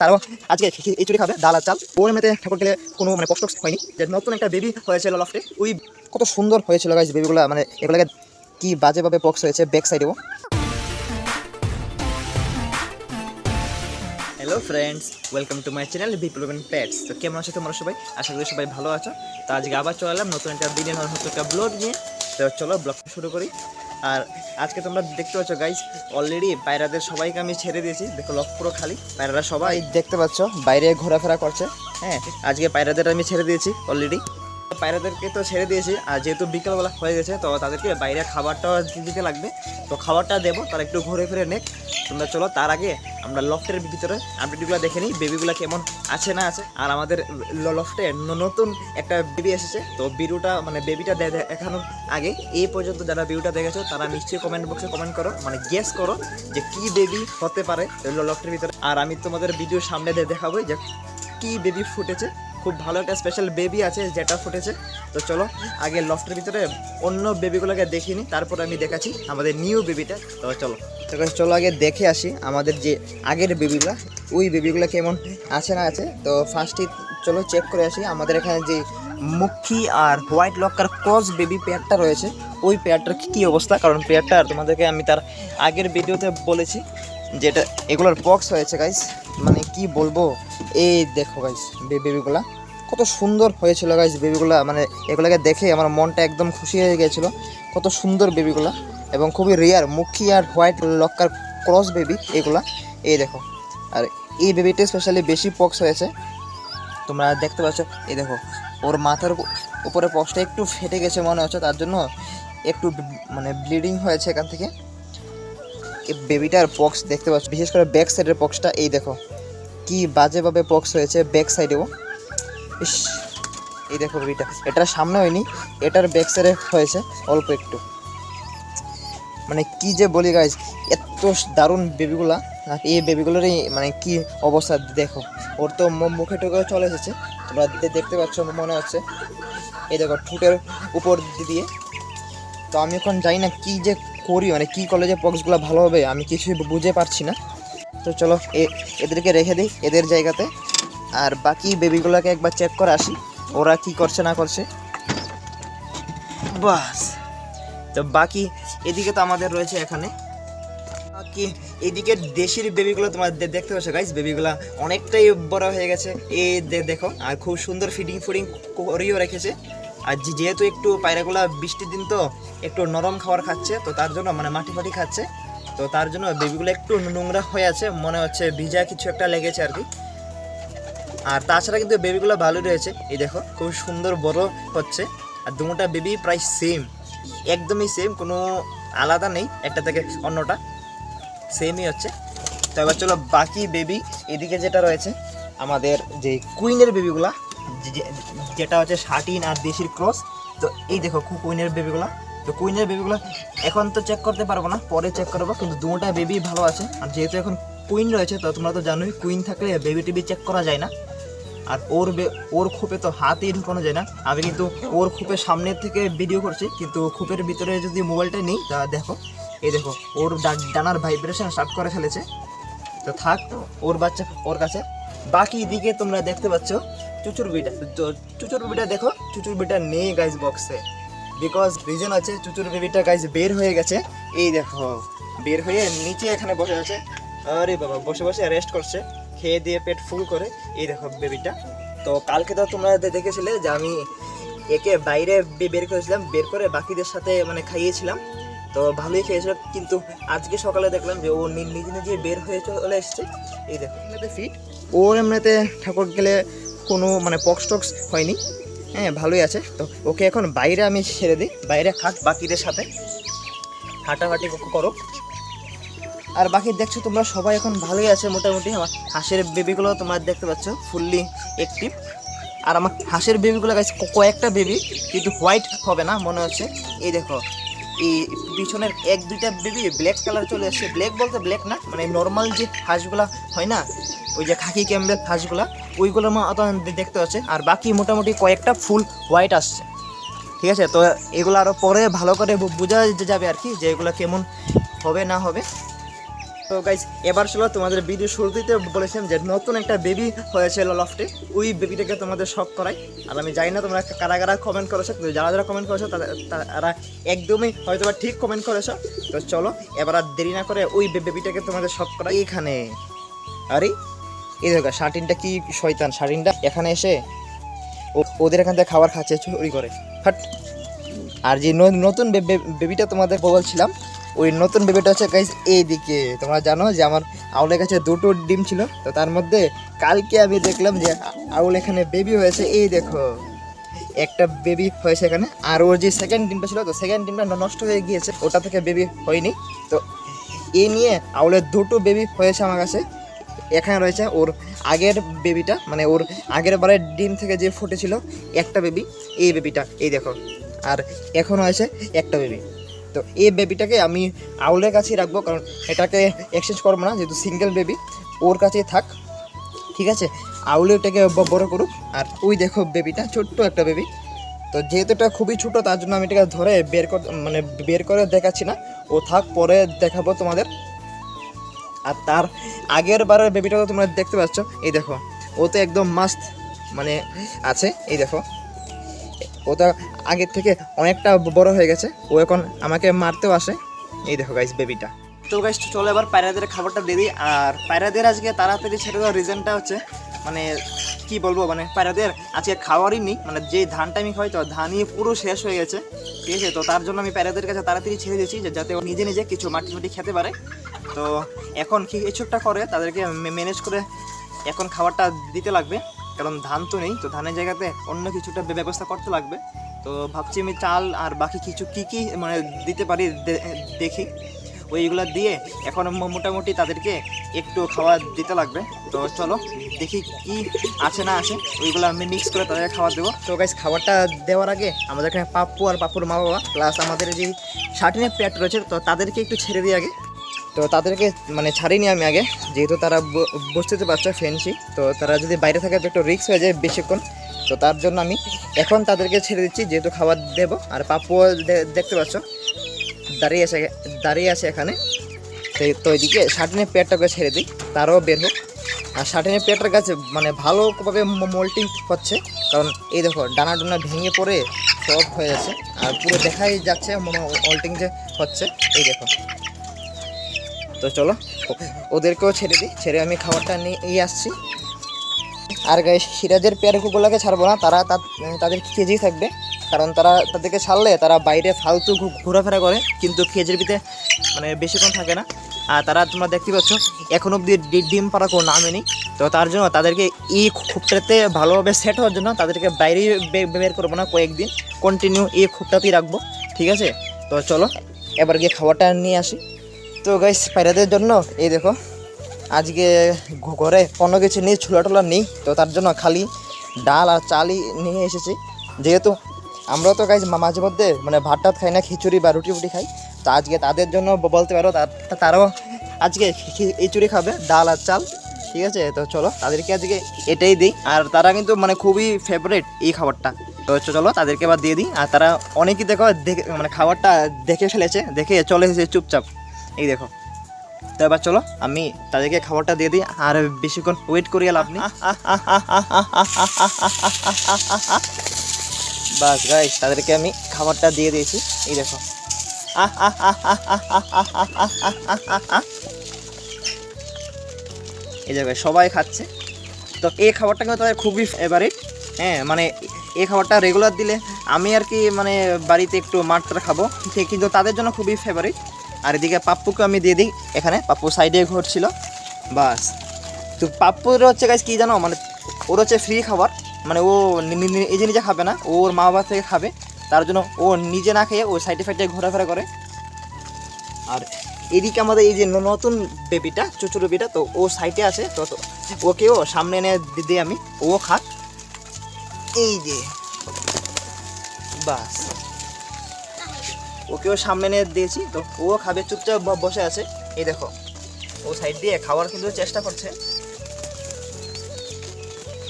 তারাও আজকে এই খাবে? ডাল আর চাল। ওর মেতে ঠাকুর গেলে কোনো মানে কষ্ট হয়নি। যে নতুন একটা বেবি হয়েছিল লফটে ওই কত সুন্দর হয়েছিল গাছ বেবিগুলো মানে এগুলোকে কি বাজেভাবে পক্স হয়েছে ব্যাক সাইডেও hello friends welcome to my channel বিপ্লবেন pets তো কেমন আছো তোমরা সবাই? আশা করি সবাই ভালো আছো। তো আজকে আবার চলে এলাম নতুন একটা ভিডিও নতুন একটা ব্লগ নিয়ে। তো চলো ব্লগ শুরু করি। আর আজকে তোমরা দেখতে পাচ্ছ গাইজ অলরেডি পায়রাদের সবাইকে আমি ছেড়ে দিয়েছি। দেখো লক পুরো খালি। পায়রারা সবাই দেখতে পাচ্ছ, বাইরে ঘোরাফেরা করছে। হ্যাঁ আজকে পায়রাদের আমি ছেড়ে দিয়েছি অলরেডি পায়রাদেরকে তো ছেড়ে দিয়েছি। আর যেহেতু বিকালবেলা হয়ে গেছে, তো তাদেরকে বাইরে খাবারটাও দিতে লাগবে। তো খাবারটা দেবো তারা একটু ঘুরে ফিরে নেক। তোমরা চলো, তার আগে আমরা লফটের ভিতরে আপডেটগুলো দেখে নিই বেবিগুলো কেমন আছে না আছে। আর আমাদের লফটে নতুন একটা বেবি এসেছে, তো বিরুটা মানে বেবিটা দেখানোর আগে, এই পর্যন্ত যারা ভিডিওটা দেখেছ, তারা নিশ্চয়ই কমেন্ট বক্সে কমেন্ট করো মানে গেস করো যে কি বেবি হতে পারে লফটের ভিতরে। আর আমি তোমাদের ভিডিওর সামনে দেখাবো যে কি বেবি ফুটেছে। খুব ভালো একটা স্পেশাল বেবি আছে যেটা ফুটেছে। তো চলো, আগে লফটের ভিতরে অন্য বেবিগুলোকে দেখিনি তারপর আমি দেখাচ্ছি আমাদের নিউ বেবিটা তো চলো তো চলো আগে দেখে আসি আমাদের যে আগের বেবিগুলো ওই বেবিগুলো কেমন আছে না আছে। তো ফার্স্টই চলো চেক করে আসি, আমাদের এখানে যে মুখী আর হোয়াইট লকার ক্রস বেবি পেয়ারটা রয়েছে, ওই পেয়ারটার কী অবস্থা? কারণ পেয়ারটা তোমাদেরকে আমি তার আগের ভিডিওতে বলেছি যেটা, এগুলোর বক্স হয়েছে গাইস মানে কি বলব? এই দেখো গাইস বেবিগুলা কত সুন্দর হয়েছিল গাইস বেবিগুলা মানে এগুলোকে দেখে আমার মনটা একদম খুশি হয়ে গেছিল। কত সুন্দর বেবিগুলা এবং খুবই রেয়ার মুখী আর হোয়াইট লক্কার ক্রস বেবি এগুলা। এই দেখো। আর এই বেবিটা স্পেশালি বেশি পক্স হয়েছে। তোমরা দেখতে পাচ্ছ, এই দেখো, ওর মাথার উপ- উপরে পক্সটা একটু ফেটে গেছে মনে হচ্ছে, তার জন্য একটু মানে ব্লিডিং হয়েছে এখান থেকে। এই বেবিটার পক্স দেখতে পাচ্ছ, বিশেষ করে ব্যাক সাইডের পক্সটা এই দেখো, কি বাজেভাবে পক্স হয়েছে ব্যাক সাইডেও ইস, এই দেখো বেবিটা। এটার সামনে হয়নি, এটার ব্যাক সাইডে হয়েছে, অল্প একটু। মানে কি যে বলি গাইজ এত দারুণ বেবিগুলা এই বেবিগুলোরই মানে কি অবস্থা, দেখো। ওর তো মুখে টুকে চলে এসেছে। তোমরা দেখতে পাচ্ছ মনে হচ্ছে। এই দেখো, ঠোঁটের উপর দিয়ে। তো আমি এখন জানি না কি যে করি মানে কি কলেজে পক্সগুলো ভালো হবে, আমি কিছুই বুঝে পারছি না। তো চলো এদেরকে রেখে দিই, এদের জায়গাতে। আর বাকি বেবিগুলোকে একবার চেক করে আসি, ওরা কি করছে না করছে। বাস। তো বাকি, এদিকে তো আমাদের রয়েছে এখানে। বাকি, এদিকে দেশির বেবিগুলো তোমার দেখতে পাচ্ছ গাইস বেবিগুলো অনেকটাই বড় হয়ে গেছে। দে- দেখো, আর খুব সুন্দর ফিডিং ফুডিং করিও রেখেছে। আর যেহেতু একটু পায়রাগুলা বৃষ্টির দিন তো, একটু নরম খাবার খাচ্ছে, তো তার জন্য মানে মাটি ফাটি খাচ্ছে। তো তার জন্য বেবিগুলো একটু নোংরা হয়ে আছে, মনে হচ্ছে ভিজা কিছু একটা লেগেছে আর কি। আর তাছাড়া কিন্তু বেবিগুলো ভালো রয়েছে। এই দেখো খুব সুন্দর বড় হচ্ছে। আর দুটা বেবি প্রায় সেম একদমই সেম কোনো আলাদা নেই, একটা থেকে অন্যটা। সেমই হচ্ছে। তো এবার চলো বাকি বেবি এদিকে যেটা রয়েছে, আমাদের যে কুইনের বেবিগুলা যেটা হচ্ছে শার্টিন আর দেশির ক্রস তো এই দেখো কুইনের বেবিগুলা তো কুইনের বেবিগুলো এখন তো চেক করতে পারব না, পরে চেক করব, কিন্তু দুটা বেবি ভালো আছে। আর যেহেতু এখন কুইন রয়েছে, তো তোমরা তো জানোই কুইন থাকলে বেবি টেবি চেক করা যায় না। আর ওর ওর খোপে তো হাতই ঢুকানো যায় না। আমি কিন্তু ওর খোপের সামনের থেকে ভিডিও করছি, কিন্তু খোপের ভিতরে যদি মোবাইলটা নিই, তা দেখো, এই দেখো, ওর ডানার ভাইব্রেশন স্টার্ট করে ফেলেছে। তো থাক, ওর বাচ্চা ওর কাছে। বাকি দিকে তোমরা দেখতে পাচ্ছ চুচুর বিটা চুচুর বিটা দেখো চুচুর বিটা নেই গাইজ বক্সে বিকজ রিজন আছে চুচুর বেবিটা গাইজ বের হয়ে গেছে। এই দেখো, বের হয়ে নিচে এখানে বসে আছে। আরে বাবা, বসে বসে রেস্ট করছে। খেয়ে দিয়ে পেট ফুল করে এই দেখো বেবিটা তো কালকে তো তোমরা দেখেছিলে যে আমি একে বাইরে বের করেছিলাম বের করে বাকিদের সাথে মানে খাইয়েছিলাম। তো ভালোই খেয়েছিল কিন্তু আজকে সকালে দেখলাম যে ও নিজে নিজে বের হয়ে চলে এসছে। এই দেখো। এমনিতে ফিট ওর এমনিতে ঠাকুর গেলে কোনো মানে পক্স টক্স হয়নি। হ্যাঁ ভালোই আছে। তো ওকে এখন বাইরে আমি ছেড়ে দিই বাইরে খাট বাকিদের সাথে। হাঁটাহাঁটি করো। আর বাকি দেখছ তোমরা সবাই এখন ভালোই আছে মোটামুটি। আমার হাঁসের বেবিগুলো তোমরা দেখতে পাচ্ছ ফুললি অ্যাক্টিভ আর আমার হাঁসের বেবিগুলো গাছ কয়েকটা বেবি কিন্তু হোয়াইট হবে না, মনে হচ্ছে। এই দেখো, এই পিছনের এক দুইটা বেবি ব্ল্যাক কালার চলে এসছে ব্ল্যাক বলতে ব্ল্যাক না মানে নর্মাল যে হাঁসগুলা হয় না, ওই যে খাকি ক্যাম্বেল হাঁসগুলা, ওইগুলোর মতো দেখতে পাচ্ছে। আর বাকি মোটামুটি কয়েকটা ফুল হোয়াইট আসছে। ঠিক আছে, তো এগুলো আরও পরে ভালো করে বোঝা যাবে আর কি যে এগুলো কেমন হবে না হবে। তো গাইজ এবার চলো তোমাদের ভিডিও শুরুতেই বলেছিলাম যে নতুন একটা বেবি হয়েছে লফটে ওই বেবিটাকে তোমাদের শখ করাই। আর আমি জানি না তোমরা কারা কারা কমেন্ট করেছ যারা যারা কমেন্ট করেছ, তারা একদমই হয়তো বা ঠিক কমেন্ট করেছ। তো চলো, এবার আর দেরি না করে ওই বেবিটাকে তোমাদের শখ করাই। এখানে। আরে, এই দেখো, শার্টিনটা কি শয়তান, শার্টিনটা এখানে এসে ও- ওদের এখান থেকে খাবার খাচ্ছে, চুরি করে। হাট। আর যে নতুন বেবিটা তোমাদের বলছিলাম ওই নতুন বেবিটা হচ্ছে গাইজ এইদিকে। তোমরা জানো যে আমার আউলের কাছে দুটো ডিম ছিল, তো তার মধ্যে কালকে আমি দেখলাম যে আউল এখানে বেবি হয়েছে, এই দেখো। একটা বেবি হয়েছে এখানে, আর ওর যে সেকেন্ড ডিমটা ছিল, তো সেকেন্ড ডিমটা নষ্ট হয়ে গিয়েছে, ওটা থেকে বেবি হয়নি। তো এই নিয়ে আউলের দুটো বেবি হয়েছে আমার কাছে, এখানে রয়েছে ওর আগের বেবিটা মানে ওর আগের বারের ডিম থেকে যে ফুটেছিল, একটা বেবি এই বেবিটা এই দেখো। আর এখন হয়েছে একটা বেবি তো এই বেবিটাকে আমি আউলের কাছেই রাখব, কারণ এটাকে এক্সচেঞ্জ করব না, যেহেতু সিঙ্গেল বেবি ওর কাছেই থাক, ঠিক আছে? আউলে ওটাকে বড় করুক, আর ওই দেখো বেবিটা ছোট্ট একটা বেবি তো যেহেতু এটা খুবই ছোটো, তার জন্য আমি এটাকে ধরে বের কর মানে বের করে দেখাচ্ছি না, ও থাক, পরে দেখাবো তোমাদের। আর তার আগের বারের বেবিটা তো তোমরা দেখতে পাচ্ছ, এই দেখো, ও তো একদম মাস্ত মানে আছে, এই দেখো। ও তো আগের থেকে অনেকটা বড় হয়ে গেছে। ও এখন আমাকে মারতেও আসে। এই দেখো গাইস বেবিটা তো গাইস চলো এবার পায়রাদের খাবারটা দিয়ে দিই। আর পায়রাদের আজকে তাড়াতাড়ি ছেড়ে দেওয়ার রিজনটা হচ্ছে মানে কি বলব মানে পায়রাদের আজকে খাওয়ারই নেই। মানে যে ধানটা আমি খাই তো ধানই পুরো শেষ হয়ে গেছে। ঠিক আছে? তো তার জন্য আমি প্যারাদের কাছে তাড়াতাড়ি ছেড়ে দিয়েছি যাতে ও নিজে নিজে কিছু মাটি মাটি খেতে পারে। তো এখন কি কিছুটা করে, তাদেরকে ম্যানেজ করে এখন খাবারটা দিতে লাগবে। কারণ ধান তো নেই, তো ধানের জায়গাতে অন্য কিছুটা ব্যবস্থা করতে লাগবে। তো ভাবছি আমি চাল আর বাকি কিছু কি কি মানে দিতে পারি দেখি। ওইগুলো দিয়ে এখন মোটামুটি তাদেরকে একটু খাবার দিতে লাগবে। তো চলো, দেখি কি আছে না আছে, ওইগুলো আমি মিক্স করে তাদেরকে খাবার দেবো। তো গাইস খাবারটা দেওয়ার আগে আমাদের এখানে পাপ্পু আর পাপ্পুর মা বাবা প্লাস আমাদের যে শার্টিনের প্যাট রয়েছে, তো তাদেরকে একটু ছেড়ে দিই আগে। তো তাদেরকে মানে ছাড়িনি আমি আগে, যেহেতু তারা ব- বসতে পারছে ফ্যান্সি তো তারা যদি বাইরে থাকে তো একটু রিস্ক হয়ে যায় বেশিক্ষণ। তো তার জন্য আমি এখন তাদেরকে ছেড়ে দিচ্ছি, যেহেতু খাবার দেবো। আর পাপ্পুও দে- দেখতে পাচ্ছ, দাঁড়িয়ে আছে দাঁড়িয়ে আছে এখানে। তো এদিকে শার্টিনের পেটটাকে ছেড়ে দিই, তারও বের হোক। আর শার্টিনের পেটটার কাছে মানে ভালোভাবে মোল্টিং হচ্ছে, কারণ এই দেখো ডানা ডানা ভেঙে পড়ে সব হয়ে যাচ্ছে। আর পুরো দেখাই যাচ্ছে মোল্টিং যে হচ্ছে, এই দেখো। তো চলো, ওদেরকেও ছেড়ে দিই। ছেড়ে আমি খাবারটা নিয়ে আসছি। আর গায়ে সিরাজের পেয়ারগুলোকে ছাড়বো না। তারা তাদের কেজি থাকবে। কারণ তারা তাদেরকে ছাড়লে তারা বাইরে ফালতু ঘোরাফেরা করে। কিন্তু কেজির ভিতরে মানে বেশিক্ষণ থাকে না। আর তারা তোমরা দেখতে পাচ্ছ, এখন অব্দি ডিম পাড়া কোনো নামেনি তো তার জন্য তাদেরকে এই খুপটাতে ভালোভাবে সেট হওয়ার জন্য তাদেরকে বাইরে বের করব না কয়েকদিন। কন্টিনিউ এই খুপটাতেই রাখব। ঠিক আছে? তো চলো, এবার গিয়ে খাবারটা নিয়ে আসি। তো গাইস পায়রাদের জন্য, এই দেখো, আজকে ঘরে কোনো কিছু নেই, ছোলা টোলা নেই, তো তার জন্য খালি ডাল আর চালই নিয়ে এসেছি। যেহেতু আমরা তো গাইজ মাঝে মধ্যে মানে ভাত টাত খাই না, খিচুড়ি বা রুটি ফুটি খাই, তো আজকে তাদের জন্য বলতে পারো তারাও আজকে খিচুড়ি খাবে, ডাল আর চাল, ঠিক আছে? তো চলো, তাদেরকে আজকে এটাই দিই, আর তারা কিন্তু মানে খুবই ফেভারিট এই খাবারটা। তো চলো, তাদেরকে এবার দিয়ে দিই, আর তারা অনেকেই দেখো, দেখে মানে খাবারটা দেখে ফেলেছে, দেখে চলে এসেছে চুপচাপ। এই দেখো। তো এবার চলো, আমি তাদেরকে খাবারটা দিয়ে দিই, আর বেশিক্ষণ ওয়েট করিয়ে লাভ নেই। বাস গাইস তাদেরকে আমি খাবারটা দিয়ে দিয়েছি। এই দেখো। এই দেখো সবাই খাচ্ছে। তো এই খাবারটা কিন্তু তাদের খুবই ফেভারিট হ্যাঁ মানে এই খাবারটা রেগুলার দিলে আমি আর কি মানে বাড়িতে একটু মাঠটা খাব। কিন্তু তাদের জন্য খুবই ফেভারিট আর এদিকে পাপ্পুকে আমি দিয়ে দিই। এখানে পাপ্পু সাইডে ঘুরছিল। বাস। তো পাপ্পুর হচ্ছে গাছ কি জানো? মানে ওর হচ্ছে ফ্রি খাবার। মানে ও নিজে নিজে খাবে না। ওর মা বাবা থেকে খাবে। তার জন্য ও নিজে না খেয়ে ও সাইডে ফাইডে ঘোরাফেরা করে। আর এদিকে আমাদের এই যে নতুন বেবিটা ছোটো বেবিটা তো ও সাইডে আছে। তো ওকেও সামনে এনে দি- দিই আমি। ও খাক। এই যে। বাস। ওকেও সামনে এনে দিয়েছি, তো ও খাবে, চুপচাপ বসে আছে। এই দেখো, ও সাইড দিয়ে খাওয়ার কিন্তু চেষ্টা করছে।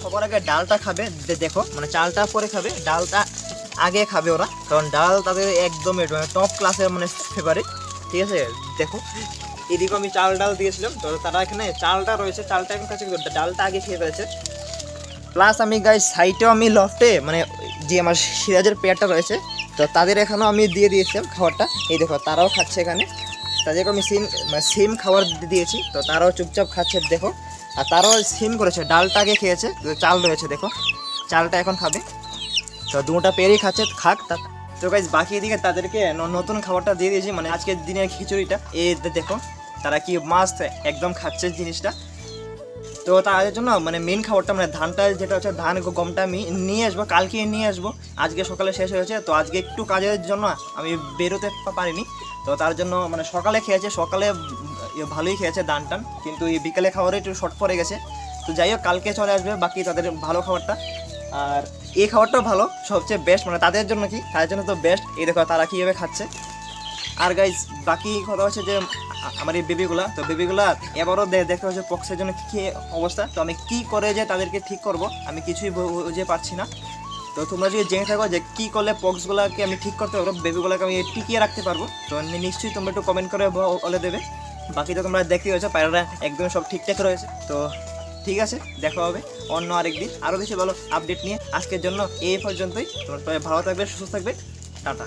সবার আগে ডালটা খাবে দেখো মানে চালটা পরে খাবে, ডালটা আগে খাবে ওরা, কারণ ডাল তাদের একদমই টপ ক্লাসের মানে ফেভারিট ঠিক আছে? দেখো, এদিকে আমি চাল ডাল দিয়েছিলাম, তো তারা এখানে চালটা রয়েছে, চালটা এখন কাছে ডালটা আগে খেয়ে ফেলেছে। প্লাস আমি গাই সাইটেও আমি লফটে মানে যে আমার সিরাজের পেয়ারটা রয়েছে তো তাদের এখানেও আমি দিয়ে দিয়েছিলাম খাবারটা। এই দেখো, তারাও খাচ্ছে এখানে। তাদেরকে আমি সিম মানে সিম খাবার দিয়েছি, তো তারাও চুপচাপ খাচ্ছে, দেখো। আর তারাও সিম করেছে, ডালটা আগে খেয়েছে চাল রয়েছে, দেখো। চালটা এখন খাবে। তো দুটা পেরেই খাচ্ছে, খাক। তা, তো গাইজ বাকি এদিকে তাদেরকে নতুন খাবারটা দিয়ে দিয়েছি মানে আজকের দিনের খিচুড়িটা। দে- দেখো, তারা কি মাস্ত একদম খাচ্ছে জিনিসটা। তো তাদের জন্য মানে মেন খাবারটা মানে ধানটা যেটা হচ্ছে ধান গমটা আমি নিয়ে আসব, কালকে নিয়ে আসব। আজকে সকালে শেষ হয়েছে তো আজকে একটু কাজের জন্য আমি বেরোতে পারিনি। তো তার জন্য মানে সকালে খেয়েছে, সকালে ইয়ে ভালোই খেয়েছে ধান টান, কিন্তু এই বিকালে খাবারে একটু শর্ট পড়ে গেছে। তো যাই হোক, কালকে চলে আসবে বাকি তাদের ভালো খাবারটা। আর এই খাবারটাও ভালো, সবচেয়ে বেস্ট মানে তাদের জন্য কি, তাদের জন্য তো বেস্ট এই দেখো তারা কীভাবে খাচ্ছে। আর গাইজ বাকি কথা হচ্ছে যে আমার এই বেবিগুলা তো বেবিগুলা এবারও দেখতে হচ্ছে পক্সের জন্য কী অবস্থা? তো আমি কি করে যে তাদেরকে ঠিক করব, আমি কিছুই বুঝে পারছি না। তো তোমরা যদি জেনে থাকো যে কী করলে পক্সগুলোকে আমি ঠিক করতে পারব বেবিগুলোকে আমি টিকিয়ে রাখতে পারব, তো নিশ্চয়ই তোমরা একটু কমেন্ট করে বলে দেবে। বাকি তো তোমরা দেখতে হয়েছে, পায়রারা একদম সব ঠিকঠাক রয়েছে। তো ঠিক আছে, দেখা হবে অন্য আরেকদিন আরও বেশি ভালো আপডেট নিয়ে আজকের জন্য এই পর্যন্তই। তোমরা সবাই ভালো থাকবে, সুস্থ থাকবে। টাটা।